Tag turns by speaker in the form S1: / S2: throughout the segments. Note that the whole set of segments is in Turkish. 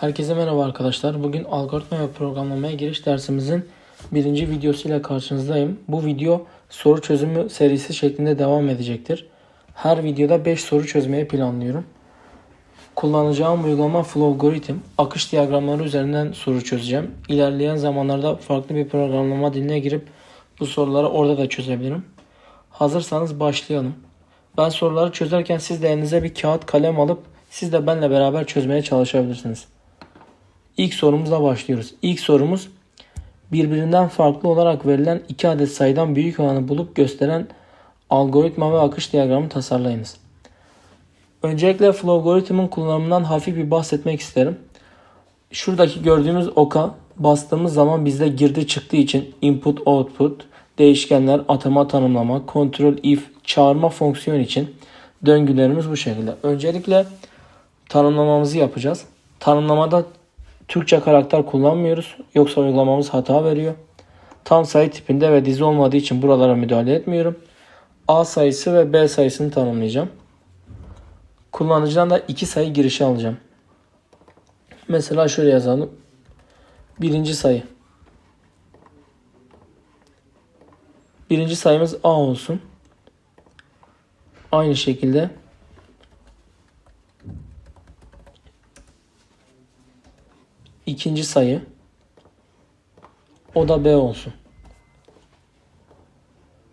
S1: Herkese merhaba arkadaşlar. Bugün algoritma ve programlamaya giriş dersimizin birinci videosuyla karşınızdayım. Bu video soru çözümü serisi şeklinde devam edecektir. Her videoda 5 soru çözmeyi planlıyorum. Kullanacağım uygulama Flowgorithm. Akış diyagramları üzerinden soru çözeceğim. İlerleyen zamanlarda farklı bir programlama diline girip bu soruları orada da çözebilirim. Hazırsanız başlayalım. Ben soruları çözerken siz de elinize bir kağıt kalem alıp siz de benimle beraber çözmeye çalışabilirsiniz. İlk sorumuzla başlıyoruz. İlk sorumuz birbirinden farklı olarak verilen iki adet sayıdan büyük olanı bulup gösteren algoritma ve akış diyagramı tasarlayınız. Öncelikle Flowgorithm'in kullanımından hafif bir bahsetmek isterim. Şuradaki gördüğümüz oka bastığımız zaman bizde girdi çıktığı için input output, değişkenler, atama tanımlama, kontrol if, çağırma fonksiyon için döngülerimiz bu şekilde. Öncelikle tanımlamamızı yapacağız. Tanımlamada Türkçe karakter kullanmıyoruz. Yoksa uygulamamız hata veriyor. Tam sayı tipinde ve dizi olmadığı için buralara müdahale etmiyorum. A sayısı ve B sayısını tanımlayacağım. Kullanıcıdan da iki sayı girişi alacağım. Mesela şöyle yazalım. Birinci sayı. Birinci sayımız A olsun. Aynı şekilde ikinci sayı o da B olsun.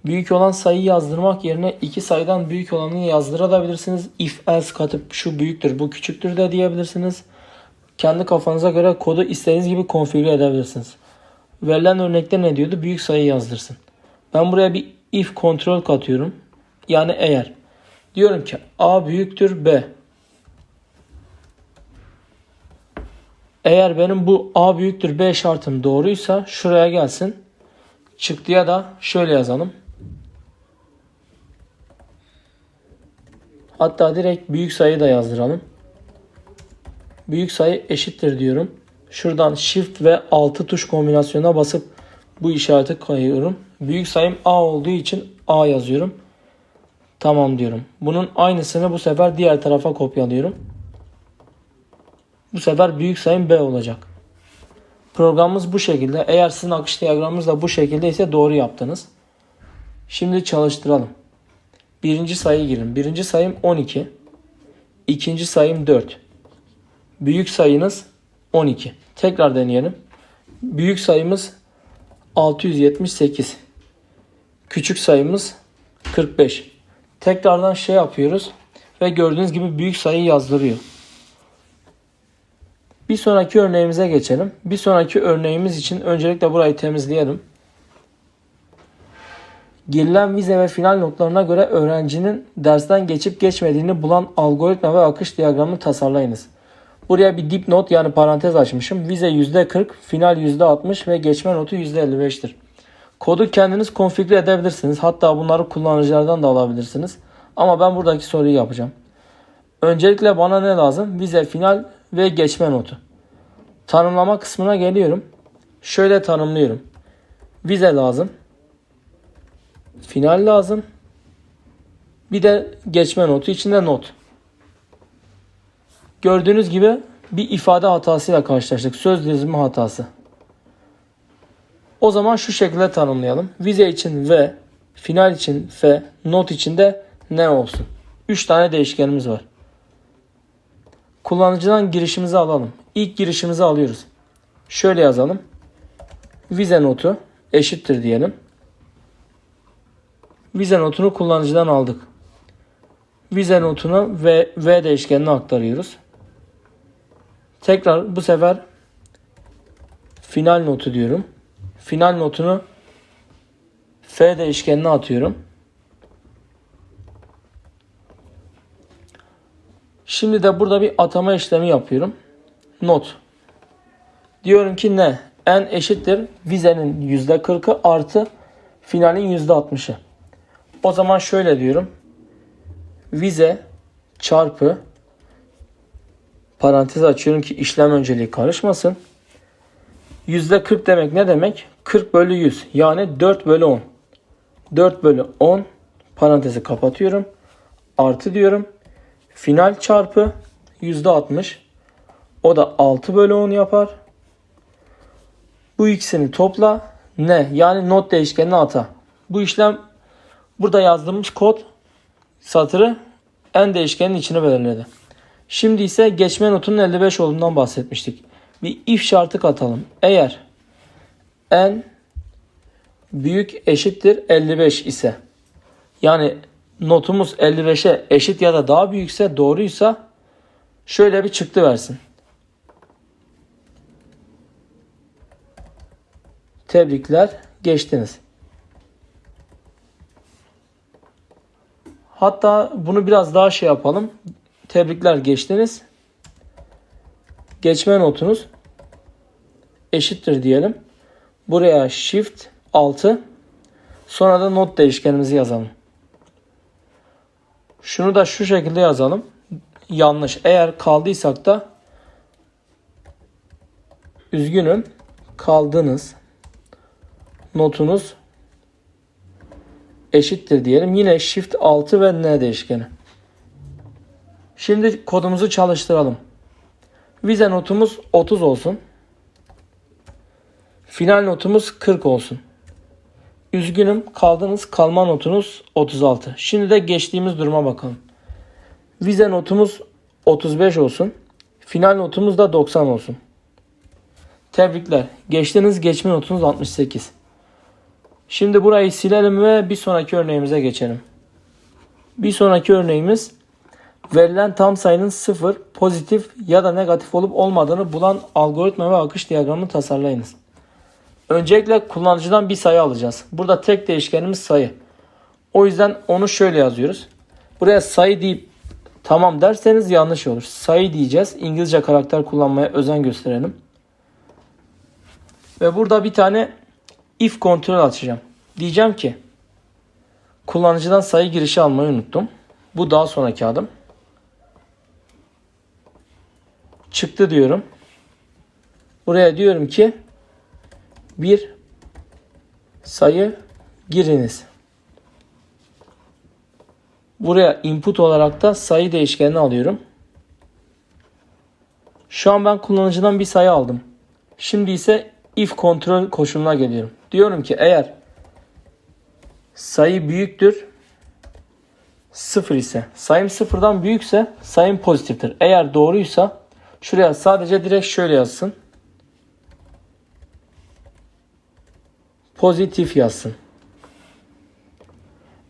S1: Büyük olan sayıyı yazdırmak yerine iki sayıdan büyük olanı yazdırabilirsiniz. If else katıp şu büyüktür bu küçüktür de diyebilirsiniz. Kendi kafanıza göre kodu istediğiniz gibi konfigüre edebilirsiniz. Verilen örnekte ne diyordu? Büyük sayı yazdırsın. Ben buraya bir if kontrol katıyorum. Yani eğer diyorum ki A büyüktür B. Eğer benim bu A büyüktür B şartım doğruysa şuraya gelsin. Çıktıya da şöyle yazalım. Hatta direkt büyük sayı da yazdıralım. Büyük sayı eşittir diyorum. Şuradan shift ve 6 tuş kombinasyonuna basıp bu işareti koyuyorum. Büyük sayım A olduğu için A yazıyorum. Tamam diyorum. Bunun aynısını bu sefer diğer tarafa kopyalıyorum. Bu sefer büyük sayım B olacak. Programımız bu şekilde. Eğer sizin akış diyagramınız da bu şekilde ise doğru yaptınız. Şimdi çalıştıralım. Birinci sayı girin. Birinci sayım 12. İkinci sayım 4. Büyük sayınız 12. Tekrar deneyelim. Büyük sayımız 678. Küçük sayımız 45. Tekrardan şey yapıyoruz ve gördüğünüz gibi büyük sayı yazdırıyor. Bir sonraki örneğimize geçelim. Bir sonraki örneğimiz için öncelikle burayı temizleyelim. Girilen vize ve final notlarına göre öğrencinin dersten geçip geçmediğini bulan algoritma ve akış diyagramını tasarlayınız. Buraya bir dipnot yani parantez açmışım. Vize %40, final %60 ve geçme notu %55'tir. Kodu kendiniz konfigüre edebilirsiniz. Hatta bunları kullanıcılardan da alabilirsiniz. Ama ben buradaki soruyu yapacağım. Öncelikle bana ne lazım? Vize, final ve geçme notu. Tanımlama kısmına geliyorum. Şöyle tanımlıyorum. Vize lazım. Final lazım. Bir de geçme notu içinde not. Gördüğünüz gibi bir ifade hatasıyla karşılaştık. Söz dizimi hatası. O zaman şu şekilde tanımlayalım. Vize için V, final için F, not için de ne olsun. 3 tane değişkenimiz var. Kullanıcıdan girişimizi alalım. İlk girişimizi alıyoruz. Şöyle yazalım. Vize notu eşittir diyelim. Vize notunu kullanıcıdan aldık. Vize notunu V, v değişkenine aktarıyoruz. Tekrar bu sefer final notu diyorum. Final notunu F değişkenine atıyorum. Şimdi de burada bir atama işlemi yapıyorum. Not. Diyorum ki ne? N eşittir vizenin %40'ı artı finalin %60'ı. O zaman şöyle diyorum. Vize çarpı parantez açıyorum ki işlem önceliği karışmasın. %40 demek ne demek? 40 bölü 100 yani 4 bölü 10. 4 bölü 10 parantezi kapatıyorum. Artı diyorum. Final çarpı %60. O da 6 bölü 10 yapar. Bu ikisini topla. Ne? Yani not değişkenine ata. Bu işlem burada yazdığımız kod satırı n değişkenin içine belirledi. Şimdi ise geçme notunun 55 olduğundan bahsetmiştik. Bir if şartı katalım. Eğer n büyük eşittir 55 ise yani notumuz 55'e eşit ya da daha büyükse doğruysa şöyle bir çıktı versin. Tebrikler geçtiniz. Hatta bunu biraz daha şey yapalım. Tebrikler geçtiniz. Geçme notunuz eşittir diyelim. Buraya shift 6 sonra da not değişkenimizi yazalım. Şunu da şu şekilde yazalım. Yanlış. Eğer kaldıysak da üzgünüm kaldınız. Notunuz eşittir diyelim. Yine shift 6 ve n değişkeni. Şimdi kodumuzu çalıştıralım. Vize notumuz 30 olsun. Final notumuz 40 olsun. Üzgünüm kaldınız kalma notunuz 36. Şimdi de geçtiğimiz duruma bakalım. Vize notumuz 35 olsun. Final notumuz da 90 olsun. Tebrikler. Geçtiniz geçme notunuz 68. Şimdi burayı silelim ve bir sonraki örneğimize geçelim. Bir sonraki örneğimiz verilen tam sayının sıfır, pozitif ya da negatif olup olmadığını bulan algoritma ve akış diyagramını tasarlayınız. Öncelikle kullanıcıdan bir sayı alacağız. Burada tek değişkenimiz sayı. O yüzden onu şöyle yazıyoruz. Buraya sayı deyip tamam derseniz yanlış olur. Sayı diyeceğiz. İngilizce karakter kullanmaya özen gösterelim. Ve burada bir tane if kontrol açacağım. Diyeceğim ki kullanıcıdan sayı girişi almayı unuttum. Bu daha sonraki adım. Çıktı diyorum. Buraya diyorum ki bir sayı giriniz. Buraya input olarak da sayı değişkenini alıyorum. Şu an ben kullanıcıdan bir sayı aldım. Şimdi ise if kontrol koşuluna geliyorum. Diyorum ki eğer sayı büyüktür 0 ise sayım sıfırdan büyükse sayım pozitiftir. Eğer doğruysa şuraya sadece direkt şöyle yazsın. Pozitif yazsın.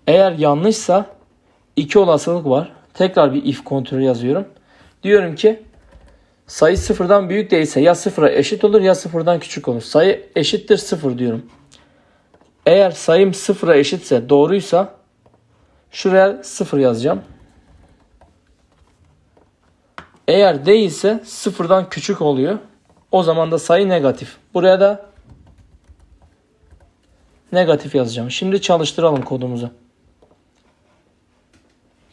S1: Eğer yanlışsa iki olasılık var. Tekrar bir if kontrolü yazıyorum. Diyorum ki sayı sıfırdan büyük değilse ya sıfıra eşit olur ya sıfırdan küçük olur. Sayı eşittir sıfır diyorum. Eğer sayım sıfıra eşitse doğruysa şuraya sıfır yazacağım. Eğer değilse sıfırdan küçük oluyor. O zaman da sayı negatif. Buraya da negatif yazacağım. Şimdi çalıştıralım kodumuzu.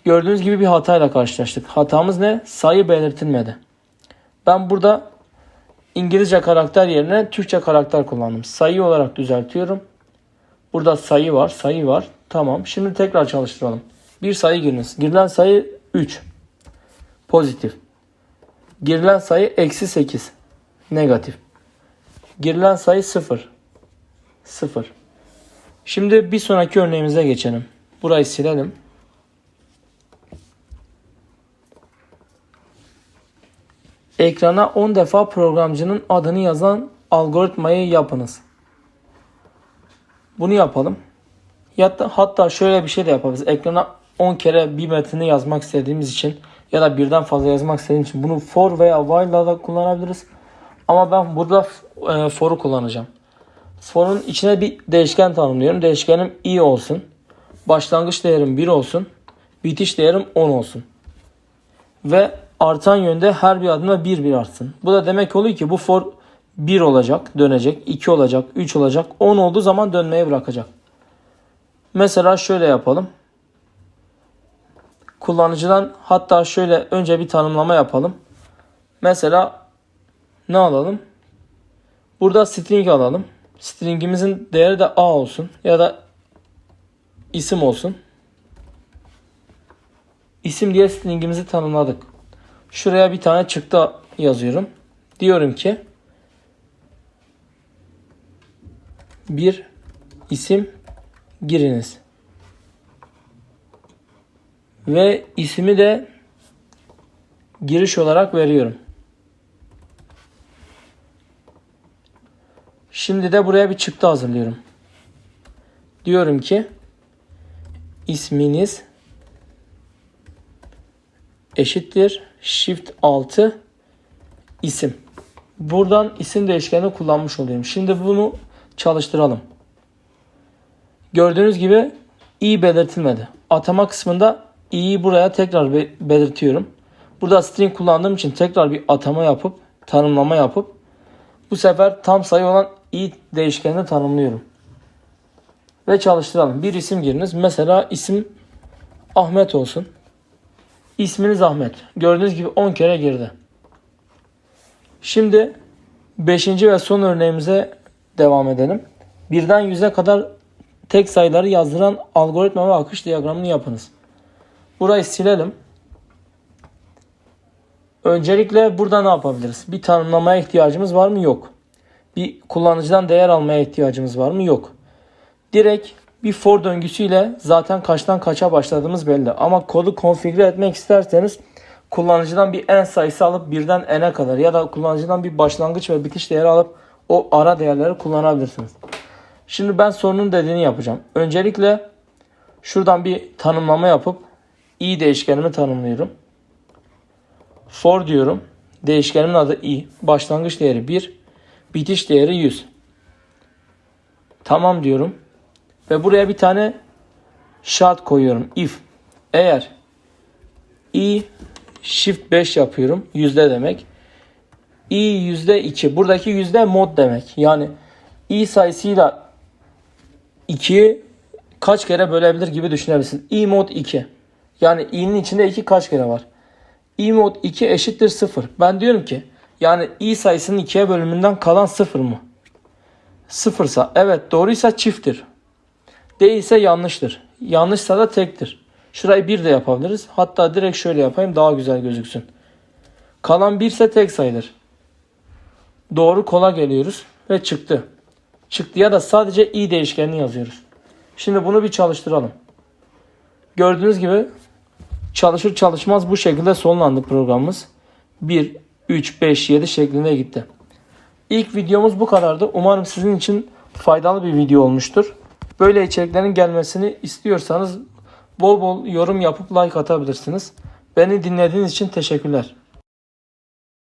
S1: Gördüğünüz gibi bir hatayla karşılaştık. Hatamız ne? Sayı belirtilmedi. Ben burada İngilizce karakter yerine Türkçe karakter kullandım. Sayı olarak düzeltiyorum. Burada sayı var, sayı var. Tamam. Şimdi tekrar çalıştıralım. Bir sayı giriniz. Girilen sayı 3. Pozitif. Girilen sayı eksi 8. Negatif. Girilen sayı 0. 0. Şimdi bir sonraki örneğimize geçelim. Burayı silelim. Ekrana 10 defa programcının adını yazan algoritmayı yapınız. Bunu yapalım. Hatta, hatta şöyle bir şey de yapabiliriz. Ekrana 10 kere bir metni yazmak istediğimiz için ya da birden fazla yazmak istediğimiz için bunu for veya while da kullanabiliriz. Ama ben burada e, for'u kullanacağım. For'un içine bir değişken tanımlıyorum. Değişkenim i olsun. Başlangıç değerim 1 olsun. Bitiş değerim 10 olsun. Ve artan yönde her bir adımda 1 1 artsın. Bu da demek oluyor ki bu for 1 olacak, dönecek, 2 olacak, 3 olacak, 10 olduğu zaman dönmeye bırakacak. Mesela şöyle yapalım. Kullanıcıdan hatta şöyle önce bir tanımlama yapalım. Mesela ne alalım? Burada string alalım. Stringimizin değeri de a olsun ya da isim olsun. İsim diye stringimizi tanımladık. Şuraya bir tane çıktı yazıyorum. Diyorum ki bir isim giriniz. Ve ismi de giriş olarak veriyorum. Şimdi de buraya bir çıktı hazırlıyorum. Diyorum ki isminiz eşittir shift 6 isim. Buradan isim değişkenini kullanmış oluyorum. Şimdi bunu çalıştıralım. Gördüğünüz gibi i belirtilmedi. Atama kısmında i'yi buraya tekrar be- belirtiyorum. Burada string kullandığım için tekrar bir atama yapıp tanımlama yapıp bu sefer tam sayı olan i değişkenini tanımlıyorum. Ve çalıştıralım. Bir isim giriniz. Mesela isim Ahmet olsun. İsminiz Ahmet. Gördüğünüz gibi 10 kere girdi. Şimdi 5. ve son örneğimize devam edelim. Birden 100'e kadar tek sayıları yazdıran algoritma ve akış diyagramını yapınız. Burayı silelim. Öncelikle burada ne yapabiliriz? Bir tanımlamaya ihtiyacımız var mı? Yok. Bir kullanıcıdan değer almaya ihtiyacımız var mı? Yok. Direkt bir for döngüsüyle zaten kaçtan kaça başladığımız belli. Ama kodu konfigüre etmek isterseniz kullanıcıdan bir en sayısı alıp birden n'e kadar ya da kullanıcıdan bir başlangıç ve bitiş değeri alıp o ara değerleri kullanabilirsiniz. Şimdi ben sorunun dediğini yapacağım. Öncelikle şuradan bir tanımlama yapıp i değişkenimi tanımlıyorum. For diyorum. Değişkenimin adı i. Başlangıç değeri 1. Bitiş değeri 100. Tamam diyorum. Ve buraya bir tane şart koyuyorum. If. Eğer i shift 5 yapıyorum. Yüzde demek. i yüzde 2. Buradaki yüzde mod demek. Yani i sayısıyla 2'yi kaç kere bölebilir gibi düşünebilirsiniz. i mod 2. Yani i'nin içinde 2 kaç kere var? i mod 2 eşittir 0. Ben diyorum ki yani i sayısının 2'ye bölümünden kalan 0 mı? Sıfırsa evet doğruysa çifttir. Değilse yanlıştır. Yanlışsa da tektir. Şurayı 1 de yapabiliriz. Hatta direkt şöyle yapayım daha güzel gözüksün. Kalan 1 ise tek sayılır. Doğru kola geliyoruz ve çıktı. Çıktıya da sadece i değişkenini yazıyoruz. Şimdi bunu bir çalıştıralım. Gördüğünüz gibi çalışır çalışmaz bu şekilde sonlandı programımız. 1, 3, 5, 7 şeklinde gitti. İlk videomuz bu kadardı. Umarım sizin için faydalı bir video olmuştur. Böyle içeriklerin gelmesini istiyorsanız bol bol yorum yapıp like atabilirsiniz. Beni dinlediğiniz için teşekkürler.